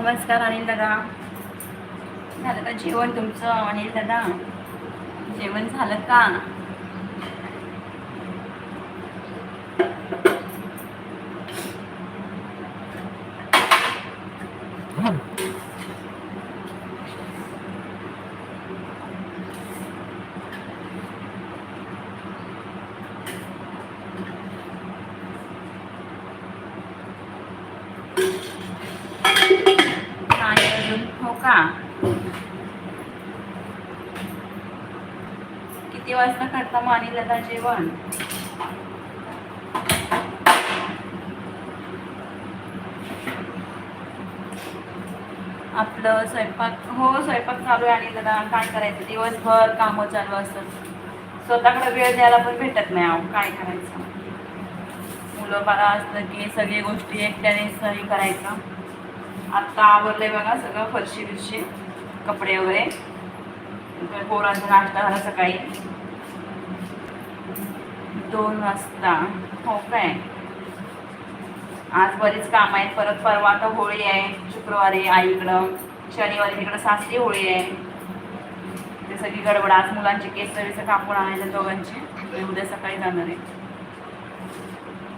नमस्कार अनिल दादा. झालं का जेवण तुमचं अनिल दादा? जेवण झालं का नाही अजून हो का किती वाजता जेवण. आपलं स्वयंपाक हो स्वयंपाक चालू आहे आणि दादा काय करायचं दिवसभर कामं चालू असतात. स्वतःकडे वेळ द्यायला पण भेटत नाही अहो काय करायचं. मुलं बाळा असलं की सगळी गोष्टी एकट्याने सही करायचं. आत्ता आवरलंय बघा सगळं फरशी बिरशी कपडे वगैरे. पोरांचा नाश्ता झाला सकाळी. दोन वाजता. हो काय? आज बरीच काम आहेत. परत परवा तर होळी आहे शुक्रवारी आईकडं शनिवारी तिकडं सासरी होळी आहे. ते सगळी गडबड. आज मुलांचे केस बिस कापून आणायचे दोघांचे. उद्या सकाळी जाणार आहे.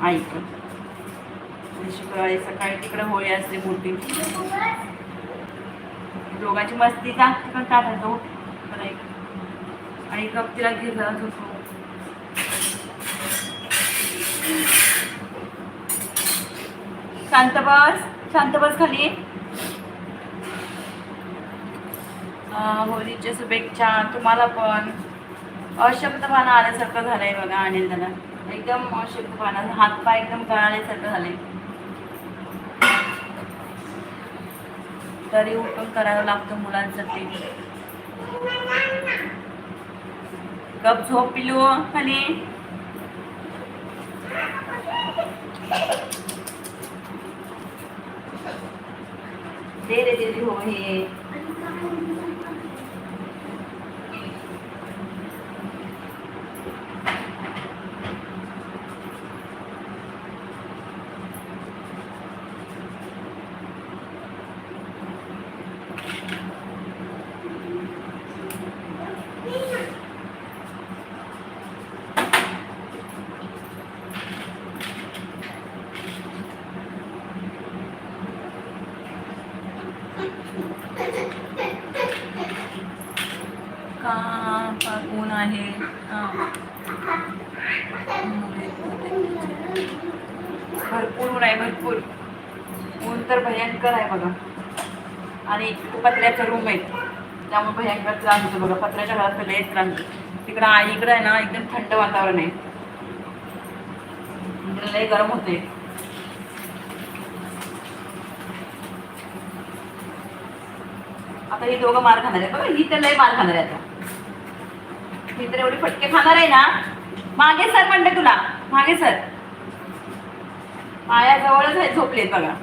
आईकडं शुक्रवारी सकाळी तिकडे होळी असते मोठी. दोघांची मस्ती का तिकडं का आणि कप तिला घेत जात होतो शांत बस शांत बस खाली. होलीच्या होळीच्या शुभेच्छा तुम्हाला पण. अशब्दपणा आल्यासारखं झालंय बघा आनंदाला एकदम अशब्दपाना हातपाय एकदम गळाल्यासारखं झालंय. तरी उठून करावं लागतं मुलांसाठी कप झोप पिलो हो, खाली. दे रे दे ऊन तर भयंकर आहे बघा. आणि पत्र्याचा रूम आहे. त्यामुळे भयंकर त्रास होतो बघा. पत्र्याच्या घरात तर लय त्रास होतो. तिकडं आईकडं आहे ना एकदम थंड वातावरण आहे. इकडे लय गरम होते आता ही दोघं मार खाणार आहे बघा ही तर लय मार खाणार आहे आता. ही तर एवढी फटके खाणार आहे ना. मागे सर म्हणते तुला. मागे सर. माया जवळच आहे झोपलेत बघा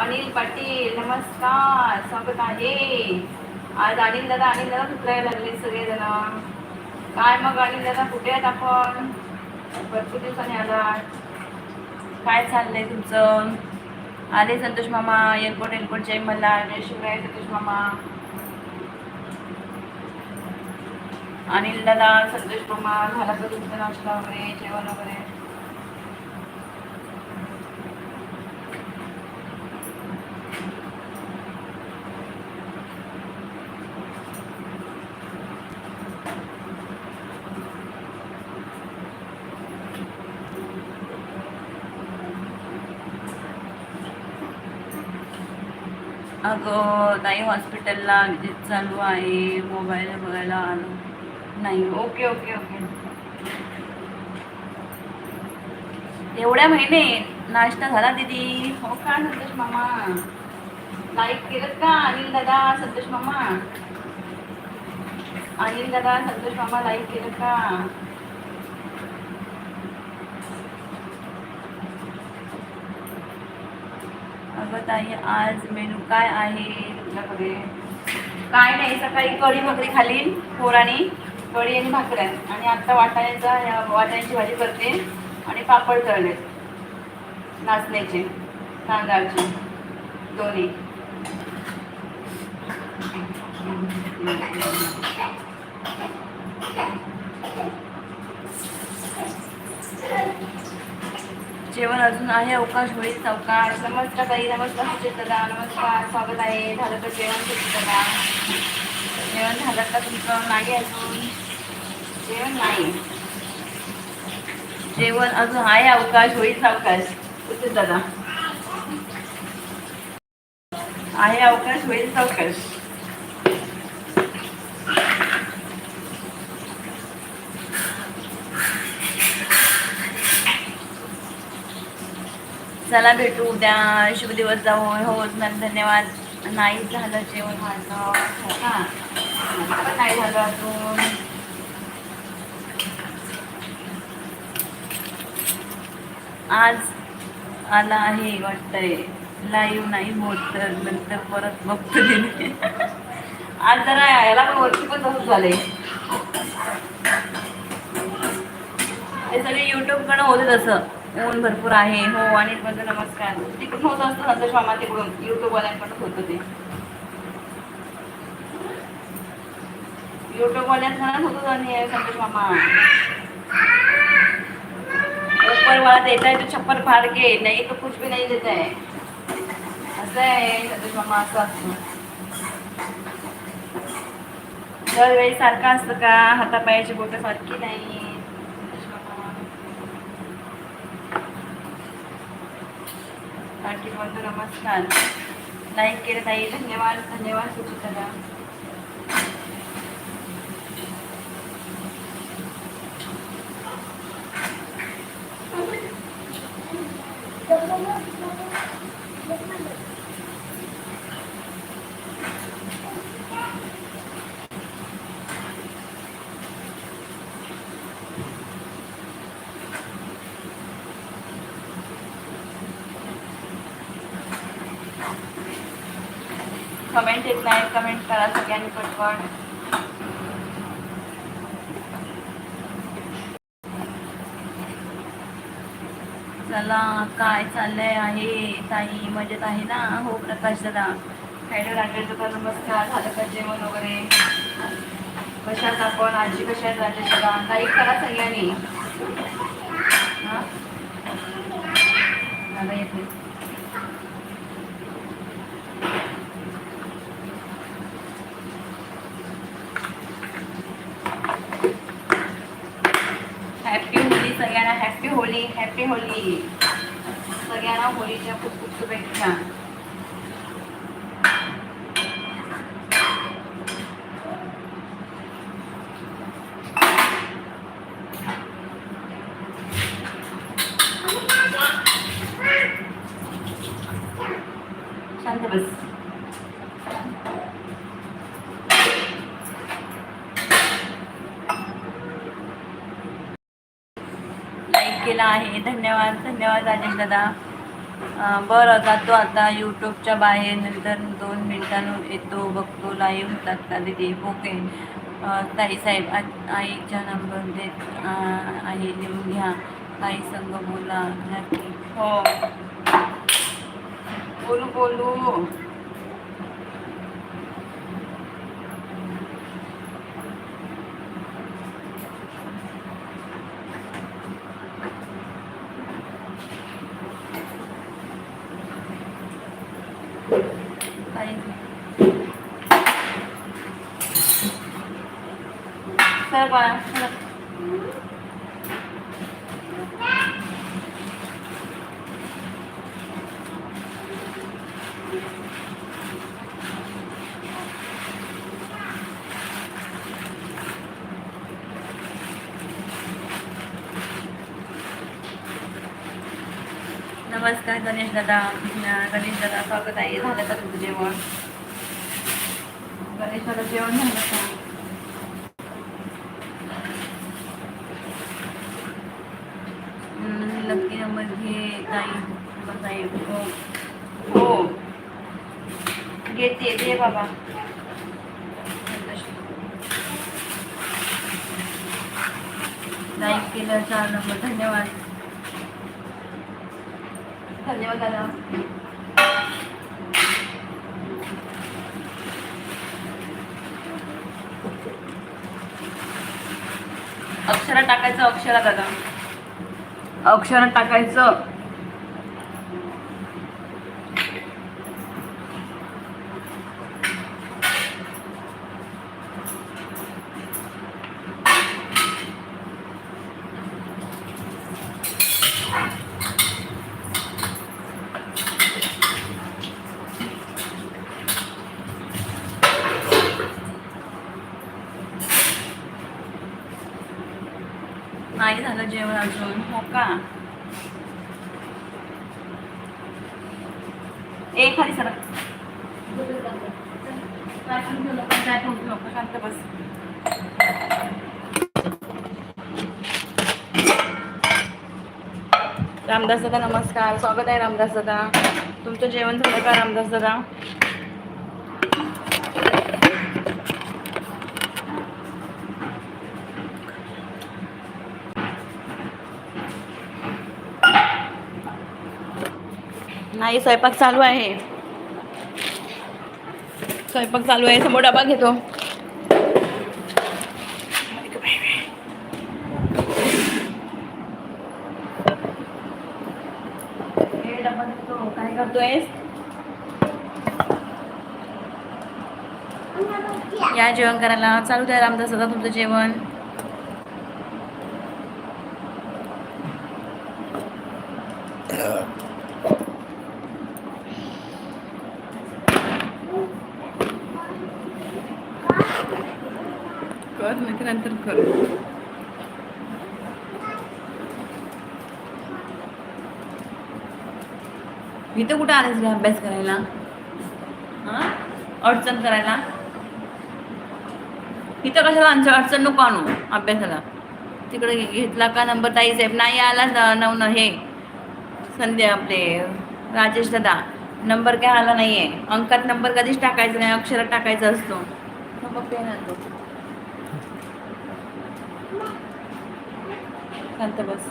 अनिल पाटील नमस्कार स्वागत आहे आज अनिल दादा अनिल दादा उतरायला लागले सगळेजण. काय मग अनिल दादा कुठे आहेत आपण? भरपूर दिवसाने आला काय चाललंय तुमचं? आले संतोष मामा एअरपोर्ट एअरपोर्ट जय मला जय शिवराय संतोष मामा. अनिल दादा संतोष मामा झाला का तुमचा नाश्ता वगैरे जेवण वगैरे. अगं ताई हॉस्पिटलला विजिट चालू आहे मोबाईल बघायला आलो. नाही. Okay okay okay. एवढ्या महिने नाश्ता झाला दीदी? हो का संतोष मामा? लाईक केलं का अनिल दादा संतोष मामा? अनिल दादा संतोष मामा लाईक केलं का? सांगत आहे. आज मेनू काय आहे तुझ्याकडे काय नाही सकाळी कढी भाकरी खाली पोराणी कढी आणि भाकऱ्या. आणि आता वाटाण्याचा वाटाण्याची भाजी करते. आणि पापड तळले. नाचण्याचे तांदळाचे. दोन्ही. जेवण अजून आहे अवकाश होईल चौकाश. नमस्कार ताई नमस्कार सुचिता नमस्कार स्वागत आहे. झालं तर जेवण सुचिता जेवण झालं का तुमचं? नाही अजून. जेवण नाही. जेवण अजून आहे अवकाश होईल अवकाश कुठे दादा आहे अवकाश होईल अवकाश चला भेटू उद्या शुभ दिवस जाऊ हो मॅम धन्यवाद. नाही झालं जेवण माझं. हो. का पण नाही झालं अजून. आज आला आहे वाटतंय. लाईव्ह नाही होत तर नंतर परत बघतो तिने आज जरा याला पण वरती पण तसंच झाले हे सगळे युट्यूबकडं होते तसं. ऊन भरपूर आहे. हो आणि माझं नमस्कार. तिकडून होत असतं संतोष मामा तिकडून युट्यूबवाल्यांकडून होतं ते. युट्यूबवाल्याच म्हणत होतो आणि संतोष मामा ऊपर वाला देता है तो छप्पर फाड़ के नहीं तो कुछ भी नहीं देता है असं आहे संतोष मामा असं असतं. दरवेळी सारखं असतं का? हातापायाची बोटं सारखी नाही संतोष मामा. बाकी बोलतो नमस्कार लाईक केलं ताई धन्यवाद धन्यवाद सुचिता कमेंट येत नाही कमेंट करा सगळ्यांनी पटपट चला काय चाललंय आहे? ताई मजेत आहे ना? हो प्रकाश दादा. हॅलो राजेश दादा नमस्कार. झालं का जेवण वगैरे? कशात आपण? आजी कशात राजेश दादा लाईक करा सगळ्यांनी. हां? दादा येते हॅपी होली सगळ्यांना हॅपी होली हॅपी होली. सगळ्यांना होलीच्या खूप खूप शुभेच्छा शांत बस लाईक केला आहे धन्यवाद धन्यवाद राजेश दादा. बरं जातो आता यूट्यूबच्या बाहेर. नंतर दोन मिनिटांनी येतो बघतो लाईव्ह होतात का दिदी. ओके. अं, ताईसाहेब आ- आईच्या नंबर देत आई लिहून घ्या. ताई संग बोला नक्की. हो. बोलू बोलू. agora. Namaskar, Ganesh Dada. Ganesh Dada, só que tá aí, ela tá tudo de boa. Ganesh Dada, de onde é que tá? बाबा. लाईक केलं चार नंबर धन्यवाद. धन्यवाद दादा. अक्षरा टाकायचं अक्षरा दादा. अक्षरा टाकायचं. नाही झालं जेवण अजून. हो का? ए खाली सर काय शांत बस. रामदास दादा नमस्कार. स्वागत आहे रामदास दादा. तुमचं जेवण झालं का रामदास दादा? नाही स्वयंपाक चालू आहे. स्वयंपाक चालू आहे समोर डबा घेतो. हे डबा घेतो. काय करतोय या जेवण करायला. चालू द्या रामदास दादा तुमचं जेवण कर नाही नंतर कर इथं कुठं आलेस रे अभ्यास करायला. हां? अडचण करायला. इथं कशाला आमच्या अडचण नको आणू अभ्यासाला. तिकडे घेतला का नंबर ताई साहेब? नाही आला नऊ नव न हे. संध्या आपले राजेश दादा. नंबर काय आला नाही आहे अंकात नंबर कधीच टाकायचा नाही अक्षरात टाकायचा असतो. मग पेन आणतो. शांत बस.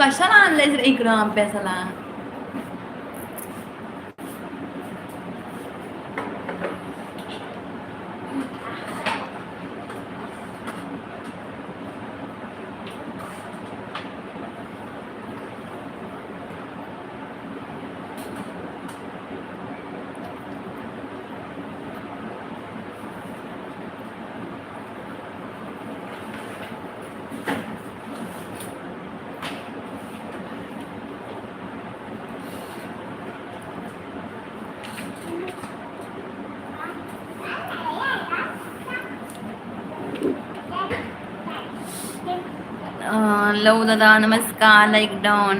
कशाला आणलंयस रे इकडं अभ्यासाला लव दादा नमस्कार लाईक डॉन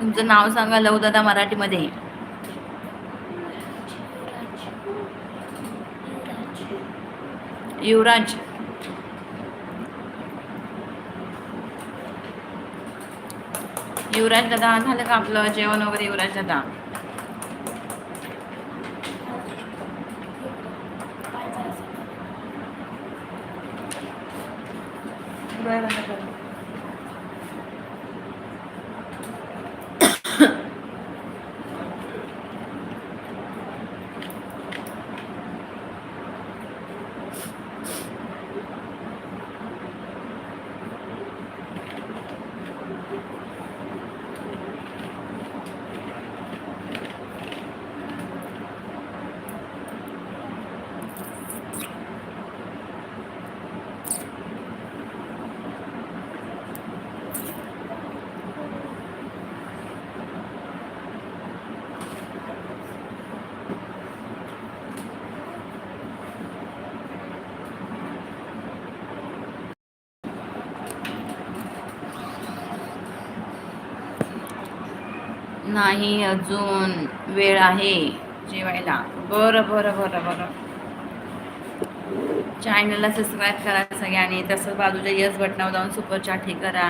तुमचं नाव सांगा लव दादा मराठीमध्ये. युवराज. युवराज दादा झालं का आपलं जेवण वगैरे युवराज दादा? बरं. नाही अजून वेळ आहे जेवायला. बरं बरं बरं बरं. चॅनलला सबस्क्राईब करा सगळ्यांनी. तसंच बाजूच्या यस बटनावर जाऊन सुपर चॅट हे करा.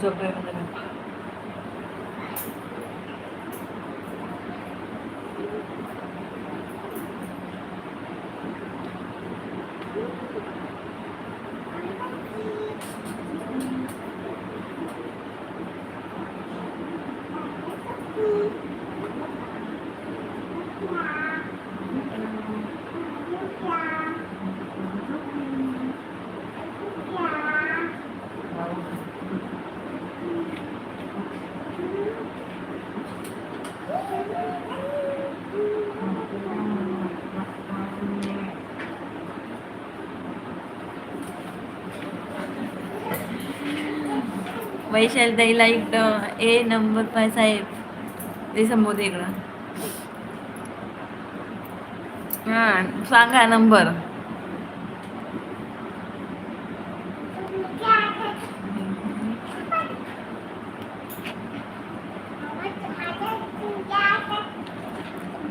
झोपेल वैशाल ताई लाईक ए नंबर पाय साहेब ते संबोध इकडं. हां सांगा नंबर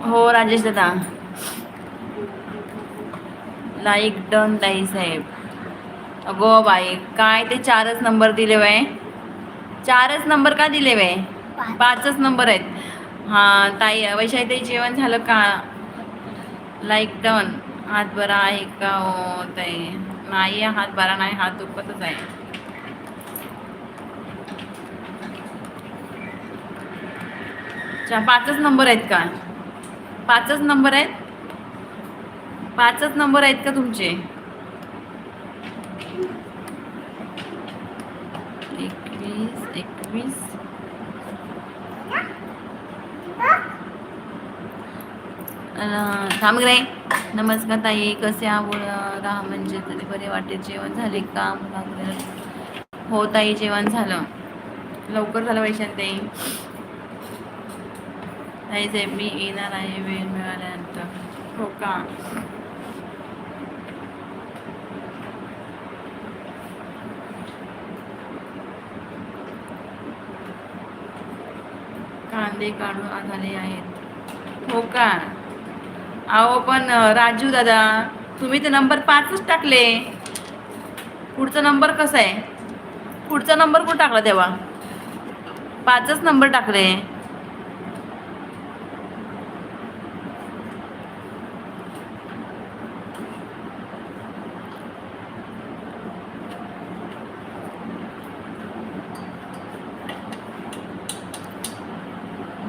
हो राजेश दादा लाईक डन ताई साहेब. अगो बाई काय ते चारच नंबर दिले वय चारच नंबर का दिले वय पाचच नंबर आहेत. हां ताई वैशाली ताई जेवण झालं का? लाईक डन हात बरा आहे का हो ताई? नाही हात बरा नाही हात दुखतच आहे. पाचच नंबर आहेत का? पाचच नंबर आहेत. पाचच नंबर आहेत का तुमचे? एकवीस एकवीस. थांबग्रे रे. नमस्कार ताई कसे आवड राहा म्हणजे तरी बरे वाटेल जेवण झाले काम लागले हो ताई जेवण झालं. लवकर झालं वैशांत ताई. ताई साहेब मी येणार आहे वेळ मिळाल्यानंतर. हो का? कांदे काढून आधारे आहेत. हो का? अहो पण राजू दादा तुम्ही तर नंबर पाचच टाकले. पुढचा नंबर कसा आहे? पुढचा नंबर कोण टाकला तेव्हा? पाचच नंबर टाकले.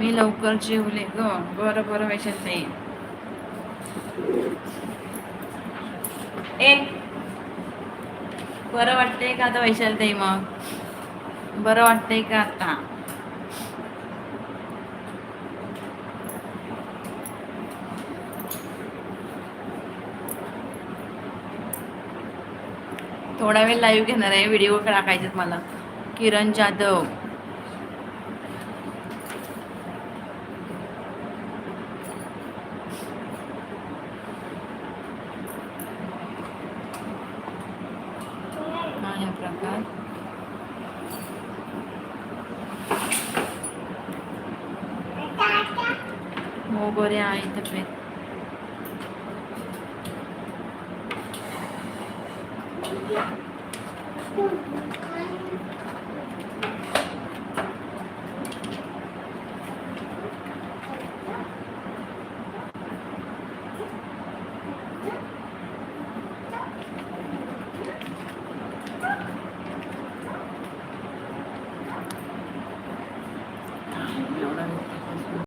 मी लवकर जेवले. ग बरं बरं वैशाल ताई. ए बरं वाटतंय का आता वैशाल ताई मग? बरं वाटतंय का आता? थोडा वेळ लाईव्ह घेणार आहे व्हिडिओ टाकायचेत मला. किरण जाधव. हा प्रकार हो